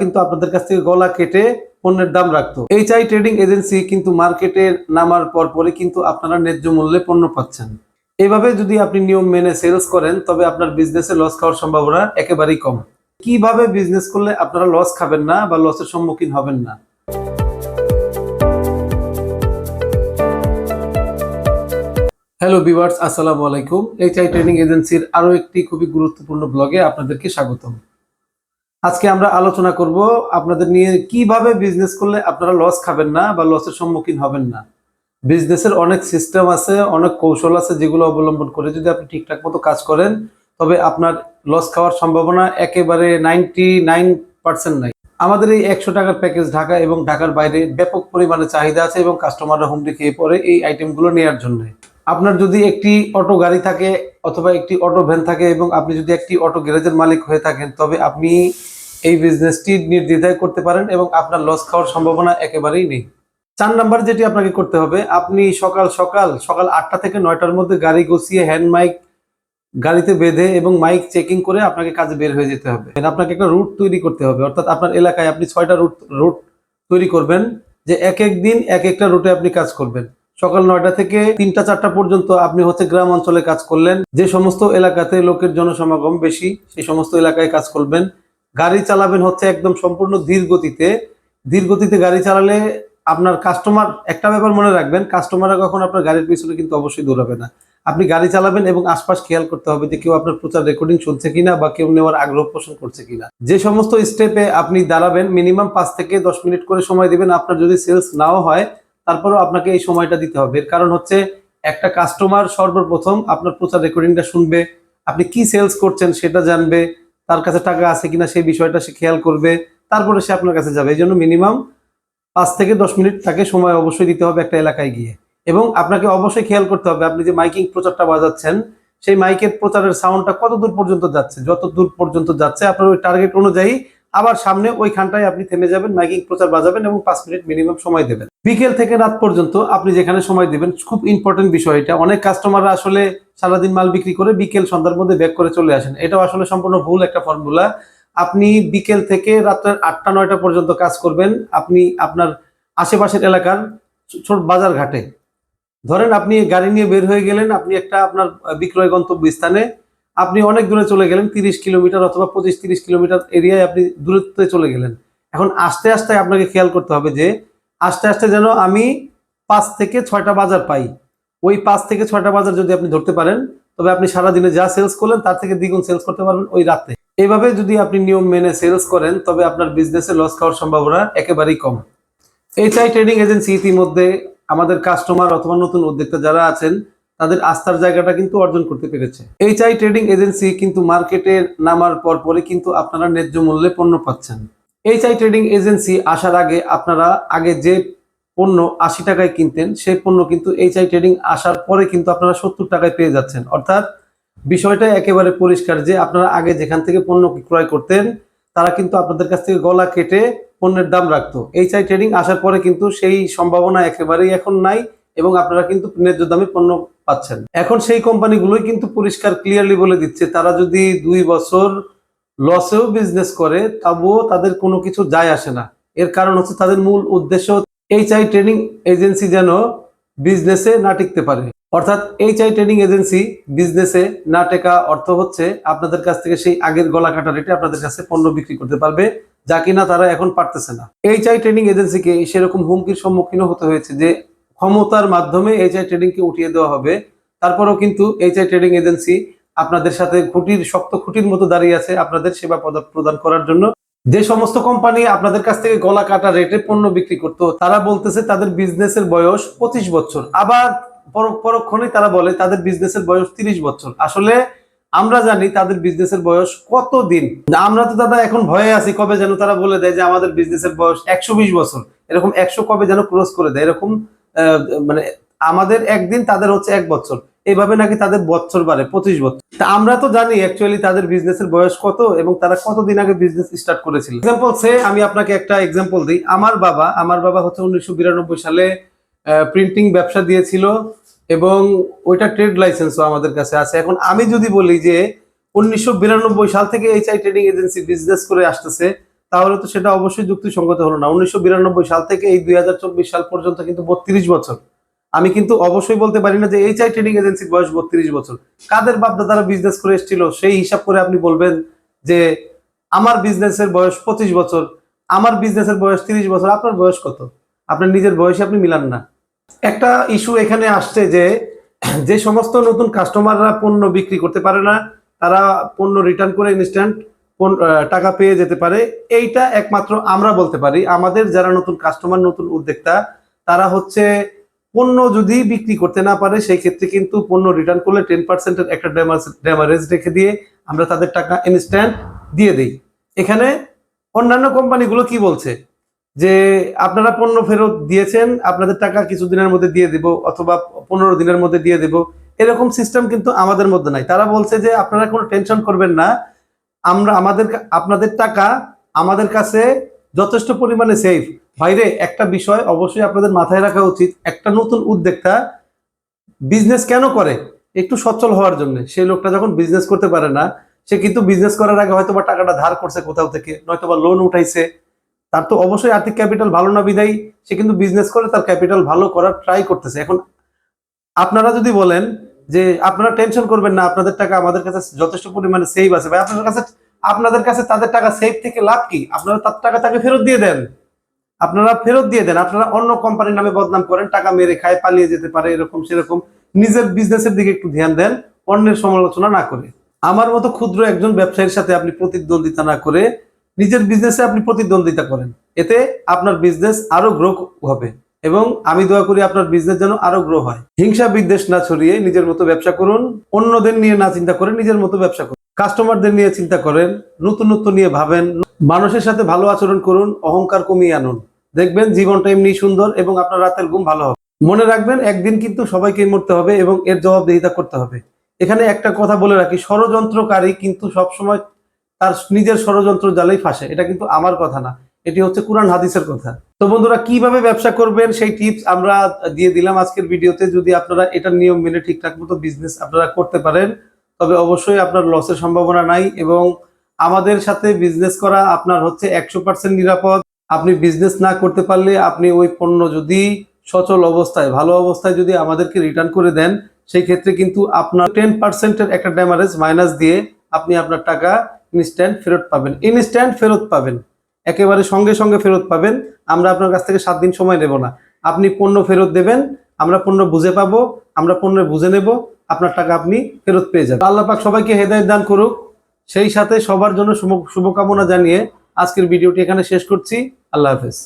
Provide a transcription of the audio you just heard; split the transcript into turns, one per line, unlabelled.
কিন্তু আপনাদের কাছ থেকে গলা কেটে পণ্যের দাম রাখতো। এইচ আই ট্রেডিং এজেন্সি কিন্তু মার্কেটে নামার পর পরে কিন্তু আপনারা ন্যায্য মূল্যে পণ্য পাচ্ছেন। এইভাবে যদি আপনি নিয়ম মেনে সেলস করেন, তবে আপনার বিজনেসে লস খাওয়ার সম্ভাবনা একেবারেই কম। কীভাবে বিজনেস করলে আপনারা লস খাবেন না বা লসের সম্মুখীন হবেন না? হ্যালো বিভার্স আসসালামু আলাইকুম। এইচ আই ট্রেনিং এজেন্সির আরও একটি খুবই গুরুত্বপূর্ণ ব্লগে আপনাদেরকে স্বাগতম। আজকে আমরা আলোচনা করব আপনাদের নিয়ে কীভাবে বিজনেস করলে আপনারা লস খাবেন না বা লসের সম্মুখীন হবেন না। বিজনেসের অনেক সিস্টেম আছে, অনেক কৌশল আছে যেগুলো অবলম্বন করে যদি আপনি ঠিকঠাক মতো কাজ করেন, তবে আপনার লস খাওয়ার সম্ভাবনা একেবারে নাইনটি নাইন পার্সেন্ট নাই। আমাদের এই একশো টাকার প্যাকেজ ঢাকা এবং ঢাকার বাইরে ব্যাপক পরিমাণে চাহিদা আছে এবং কাস্টমাররা হুমড়ি খেয়ে পড়ে এই আইটেমগুলো নেওয়ার জন্য। আপনার যদি একটি অটো গাড়ি থাকে অথবা একটি অটো ভ্যান থাকে এবং আপনি যদি একটি অটো গ্যারেজের মালিক হয়ে থাকেন, তবে আপনি এই বিজনেসটি নির্দ্বিধায় করতে পারেন এবং আপনার লস খাওয়ার সম্ভাবনা একেবারেই নেই। চার নাম্বার যেটি আপনাকে করতে হবে, আপনি সকাল সকাল সকাল আটটা থেকে নয়টার মধ্যে গাড়ি গুছিয়ে হ্যান্ড মাইক গাড়িতে বেঁধে এবং মাইক চেকিং করে আপনাকে কাজে বের হয়ে যেতে হবে। আপনাকে একটা রুট তৈরি করতে হবে, অর্থাৎ আপনার এলাকায় আপনি ছয়টা রুট রুট তৈরি করবেন, যে এক এক দিন এক একটা রুটে আপনি কাজ করবেন। সকাল নয়টা থেকে তিনটা, চারটা পর্যন্ত আপনি হচ্ছে গ্রাম অঞ্চলে কাজ করলেন। যে সমস্ত এলাকাতে লোকের জনসমাগম বেশি, সেই সমস্ত এলাকায় কাজ করবেন। গাড়ি চালাবেন হচ্ছে একদম সম্পূর্ণ ধীর গতিতে। ধীর গতিতে গাড়ি চালালে আপনার কাস্টমার একটা ব্যাপার মনে রাখবেন কাস্টমাররা কখন আপনার গাড়ির পিছনে কিন্তু অবশ্যই দৌড়াবে না। আপনি গাড়ি চালাবেন এবং আশপাশ খেয়াল করতে হবে যে কেউ আপনার প্রচার রেকর্ডিং শুনছে কিনা বা কেউ নেওয়ার আগ্রহ পোষণ করছে কিনা। যে সমস্ত স্টেপে আপনি দাঁড়াবেন মিনিমাম পাঁচ থেকে দশ মিনিট করে সময় দিবেন। আপনার যদি সেলস নাও হয় তারপরেও আপনাকে এই সময়টা দিতে হবে। এর কারণ হচ্ছে একটা কাস্টমার সর্বপ্রথম আপনার প্রচার রেকর্ডিংটা শুনবে, আপনি কি সেলস করছেন সেটা জানবে, তার কাছে টাকা আছে কিনা সেই বিষয়টা সে খেয়াল করবে, তারপরে সে আপনার কাছে যাবে। এই জন্য মিনিমাম পাঁচ থেকে দশ মিনিট তাকে সময় অবশ্যই দিতে হবে একটা এলাকায় গিয়ে। এবং আপনাকে অবশ্যই খেয়াল করতে হবে, আপনি যে মাইকিং প্রচারটা বাজাচ্ছেন, সেই মাইকের প্রচারের সাউন্ডটা কত দূর পর্যন্ত যাচ্ছে? যত দূর পর্যন্ত যাচ্ছে, আপনার ওই টার্গেট অনুযায়ী আবার সামনে ওইখানটায় আপনি থেমে যাবেন মাইকিং প্রচার বাজাবেন এবং পাঁচ মিনিট মিনিমাম সময় দেবেন। বিকেল থেকে রাত পর্যন্ত আপনি যেখানে সময় দেবেন, খুব ইম্পর্টেন্ট বিষয় এটা। অনেক কাস্টমাররা আসলে সারাদিন মাল বিক্রি করে বিকেল সন্ধ্যার মধ্যে ব্যাক করে চলে আসেন। এটাও আসলে সম্পূর্ণ ভুল একটা ফর্মুলা আপনি বিকেল থেকে রাত্রের আটটা, নয়টা পর্যন্ত কাজ করবেন। আপনি আপনার আশেপাশের এলাকার ছোট বাজার ঘাটে। ধরেন আপনি গাড়ি নিয়ে বের হয়ে গেলেন, আপনি একটা আপনার বিক্রয় গন্তব্য স্থানে আপনি অনেক দূরে চলে গেলেন, তিরিশ কিলোমিটার অথবা পঁচিশ, তিরিশ কিলোমিটার এরিয়ায় আপনি দূরত্বে চলে গেলেন। এখন আস্তে আস্তে আপনাকে খেয়াল করতে হবে যে, আস্তে আস্তে যেন আমি পাঁচ থেকে ছয়টা বাজার পাই। ওই পাঁচ থেকে ছয়টা বাজার যদি আপনি ধরতে পারেন, তবে আপনি সারাদিনে যা সেলস করলেন, তার থেকে দ্বিগুণ সেলস করতে পারবেন ওই রাতে। এইভাবে যদি আপনি নিয়ম মেনে সেলস করেন, তবে আপনার বিজনেসে লস খাওয়ার সম্ভাবনা একেবারেই কম। এইচআই ট্রেডিং এজেন্সি ইতিমধ্যে আমাদের কাস্টমার অথবা নতুন উদ্যোক্তা যারা আছেন তাদের আস্থার জায়গাটা কিন্তু অর্জন করতে পেরেছে। এইচআই ট্রেডিং এজেন্সি কিন্তু মার্কেটে নামার পর পরে কিন্তু আপনারা ন্যায্য মূল্যে পণ্য পাচ্ছেন। এইচআই ট্রেডিং এজেন্সি আসার আগে আপনারা আগে যে পণ্য আশি টাকায় কিনতেন, সেই পণ্য কিন্তু এইচআই ট্রেডিং আসার পরে কিন্তু আপনারা সত্তর টাকায় পেয়ে যাচ্ছেন। অর্থাৎ বিষয়টা একেবারে পরিষ্কার যে আপনারা আগে যেখান থেকে পণ্য ক্রয় করতেন, তারা কিন্তু আপনাদের কাছ থেকে গলা কেটে পণ্যের দাম রাখতো। এইচআই ট্রেডিং আসার পরে কিন্তু সেই সম্ভাবনা একেবারেই এখন নাই। এবং আপনারা কিন্তু ন্যায্য দামে পণ্য পাচ্ছেন। এখন সেই কোম্পানিগুলোই কিন্তু পরিষ্কার ক্লিয়ারলি বলে দিচ্ছে, তারা যদি দুই বছর লসেও বিজনেস করে, তবুও তাদের কোনো কিছু যায় আসে না। এর কারণ হচ্ছে তাদের মূল উদ্দেশ্য এইচআই ট্রেনিং এজেন্সি যেন বিজনেসে না টিকতে পারে। অর্থাৎ এইচআই ট্রেনিং এজেন্সি বিজনেসে না টেকা অর্থ হচ্ছে আপনাদের কাছ থেকে সেই আগের গলা কাটা রেটে আপনাদের কাছে পণ্য বিক্রি করতে পারবে, যা কিনা তারা এখন পারতেছে না। এইচআই ট্রেনিং এজেন্সিকে সেরকম হুমকির সম্মুখীন হতে হয়েছে যে ক্ষমতার মাধ্যমে এইচআই ট্রেডিংকে উঠিয়ে দেওয়া হবে। তারপরেও কিন্তু এইচআই ট্রেডিং এজেন্সি আপনাদের সাথে খুঁটির, শক্ত খুঁটির মতো দাঁড়িয়ে আছে আপনাদের সেবা প্রদান করার জন্য। যে সমস্ত কোম্পানি আপনাদের কাছ থেকে গলা কাটা, রেটে পণ্য বিক্রি করতো, তারা বলতেছে তাদের বিজনেসের বয়স পঁচিশ বছর। আবার পর- পরক্ষণে তারা বলে তাদের বিজনেসের বয়স তিরিশ বছর। আসলে আমরা জানি তাদের বিজনেসের বয়স কত দিন আমরা তো দাদা এখন ভয়ে আছি, কবে যেন তারা বলে দেয় যে আমাদের বিজনেসের বয়স একশো বিশ বছর। এরকম একশো কবে যেন ক্রস করে দেয়, এরকম মানে আমাদের একদিন, তাদের হচ্ছে এক বছর। এইভাবে নাকি তাদের বছর বাড়ে, পঁচিশ বছর। তা আমরা তো জানি অ্যাকচুয়ালি তাদের বিজনেসের বয়স কত এবং তারা কতদিন আগে বিজনেস স্টার্ট করেছিল। এক্সাম্পল সে আমি আপনাকে একটা এক্সাম্পল দিই। আমার বাবা আমার বাবা হচ্ছে উনিশশো বিরানব্বই সালে প্রিন্টিং ব্যবসা দিয়েছিল এবং ওইটা ট্রেড লাইসেন্সও আমাদের কাছে আছে। এখন আমি যদি বলি যে উনিশশো বিরানব্বই সাল থেকে এইচআই ট্রেডিং এজেন্সি বিজনেস করে আসতেছে তাহলে তো সেটা অবশ্যই যুক্তিসঙ্গত হলো না। উনিশশো বিরানব্বই সাল থেকে এই দুই সাল পর্যন্ত কিন্তু বত্রিশ বছর। আমি কিন্তু অবশ্যই বলতে পারি না যে এইচ আই ট্রেনিং এজেন্সির বয়স বত্রিশ বছর। কাদের বাপদাদারা বিজনেস করে এসেছিল সেই হিসাব করে আপনি বলবেন যে আমার বিজনেসের বয়স পঁচিশ বছর, আমার বিজনেসের বয়স তিরিশ বছর, আপনার বয়স কত? আপনার নিজের বয়সে আপনি মিলান না। একটা ইস্যু এখানে আসছে যে যে সমস্ত নতুন কাস্টমাররা পণ্য বিক্রি করতে পারে না, তারা পণ্য রিটার্ন করে ইনস্ট্যান্ট টাকা পেয়ে যেতে পারে, এইটা একমাত্র আমরা বলতে পারি। আমাদের যারা নতুন কাস্টমার নতুন উদ্যোক্তা, তারা হচ্ছে পণ্য যদি বিক্রি করতে না পারে, সেই ক্ষেত্রে কিন্তু পণ্য রিটার্ন করলে টেন পার্সেন্টের একটা ড্যামারেজ রেখে দিয়ে আমরা তাদের টাকা ইনস্ট্যান্ট দিয়ে দিই। এখানে অন্যান্য কোম্পানিগুলো কি বলছে? যে আপনারা পণ্য ফেরত দিয়েছেন, আপনাদের টাকা কিছুদিনের মধ্যে দিয়ে দিব অথবা পনেরো দিনের মধ্যে দিয়ে দিব। এরকম সিস্টেম কিন্তু আমাদের মধ্যে নাই। তারা বলছে যে আপনারা কোনো টেনশন করবেন না আমরা আমাদের আপনাদের টাকা আমাদের কাছে যথেষ্ট পরিমাণে সেফ বাইরে একটা বিষয় অবশ্যই আপনাদের মাথায় রাখা উচিত। একটা নতুন উদ্যোক্তা বিজনেস কেন করে? একটু সচ্ছল হওয়ার জন্য। সেই লোকটা যখন বিজনেস করতে পারে না, সে কিন্তু বিজনেস করার আগে হয়তো বা টাকাটা ধার করছে কোথাও থেকে নয়তো বা লোন উঠাইছে। তার তো অবশ্যই আর্থিক ক্যাপিটাল ভালো না বিদায়, সে কিন্তু বিজনেস করে, তার ক্যাপিটাল ভালো করার ট্রাই করতেছে। এখন আপনারা যদি বলেন যে আপনারা টেনশন করবেন না, আপনাদের টাকা আমাদের কাছে যথেষ্ট পরিমাণে সেভ আছে। ভাই, আপনাদের কাছে আপনাদের কাছে তাদের টাকা সেভ থেকে লাভ কি? আপনারা তার টাকা তাকে ফেরত দিয়ে দেন। আপনারা ফেরত দিয়ে দেন। আপনারা অন্য কোম্পানির নামে বদনাম করেন, টাকা মেরে খায়, পালিয়ে যেতে পারে, এরকম সেরকম। নিজের বিজনেসের দিকে একটু ধ্যান দেন, অন্যের সমালোচনা না করে। আমার মতো ক্ষুদ্র একজন ব্যবসায়ীর সাথে আপনি প্রতিদ্বন্দ্বিতা না করে নিজের বিজনেসে আপনি প্রতিদ্বন্দ্বিতা করেন। এতে আপনার বিজনেস আরও গ্রো হবে। এবং আমি দোয়া করি আপনার বিজনেস যেন আরও গ্রো হয়। হিংসা বিদ্বেষ না ছড়িয়ে নিজের মতো ব্যবসা করুন, অন্যদের নিয়ে না চিন্তা করে নিজের মতো ব্যবসা করুন। কাস্টমারদের নিয়ে চিন্তা করেন, নতুনত্ব নিয়ে ভাবেন, মানুষের সাথে ভালো আচরণ করুন, অহংকার কমিয়ে আনুন। দেখবেন জীবনটা এমনি সুন্দর এবং আপনার রাতের ঘুম ভালো হবে। মনে রাখবেন, একদিন কিন্তু সবাইকে মরতে হবে এবং এর জবাবদিহিতা করতে হবে। এখানে একটা কথা বলে রাখি, ষড়যন্ত্রকারী কিন্তু সবসময় তার নিজের ষড়যন্ত্র জালেই ফাঁসে। এটা কিন্তু আমার কথা না। এটি হচ্ছে কোরআন হাদিসের কথা। তো বন্ধুরা, কীভাবে ব্যবসা করবেন সেই টিপস আমরা দিয়ে দিলাম আজকের ভিডিওতে। যদি আপনারা এটার নিয়ম মেনে ঠিকঠাক মতো বিজনেস আপনারা করতে পারেন, তবে অবশ্যই আপনার লসের সম্ভাবনা নাই এবং আমাদের সাথে বিজনেস করা আপনার হচ্ছে একশো পার্সেন্ট নিরাপদ। আপনি বিজনেস না করতে পারলে আপনি ওই পণ্য যদি সচল অবস্থায়, ভালো অবস্থায় যদি আমাদেরকে রিটার্ন করে দেন, সেই ক্ষেত্রে কিন্তু আপনার টেন পার্সেন্টের একটা ড্যামারেজ মাইনাস দিয়ে আপনি আপনার টাকা ইনস্ট্যান্ট ফেরত পাবেন। ইনস্ট্যান্ট ফেরত পাবেন। একেবারে সঙ্গে সঙ্গে ফেরত পাবেন। আমরা আপনার কাছ থেকে সাত দিন সময় নেব না। আপনি পণ্য ফেরত দেবেন, আমরা পণ্য বুঝে পাবো, আমরা পণ্য বুঝে নেব, আপনার টাকা আপনি ফেরত পেয়ে যাবেন। আল্লাহ পাক সবাইকে হেদায়ত দান করুক। সেই সাথে সবার জন্য শুভ শুভকামনা জানিয়ে আজকের ভিডিওটি এখানে শেষ করছি। আল্লাহ হাফেজ।